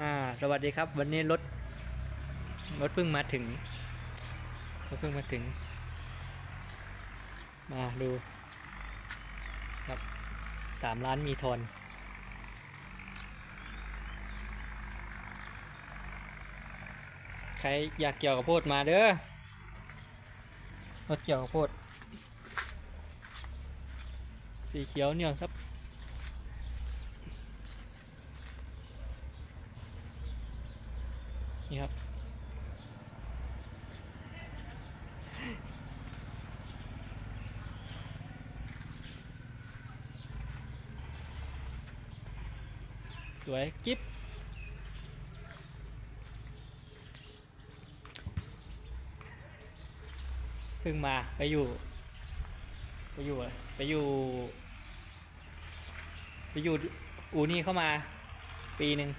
อ่าสวัสดีครับ วันนี้รถรถเพิ่งมาถึงรถเพิ่งมาถึง มาดู ครับสามล้านมีทอนใครอยากเกี่ยวกับโพดมาเด้อรถเกี่ยวกับโพดสีเขียวเหนียวซับ นี่ครับ สวยกิ๊บเพิ่งมาไปอยู่ ไปอยู่ไปอยู่ไปอยู่อูนี่เข้ามา ปีหนึ่ง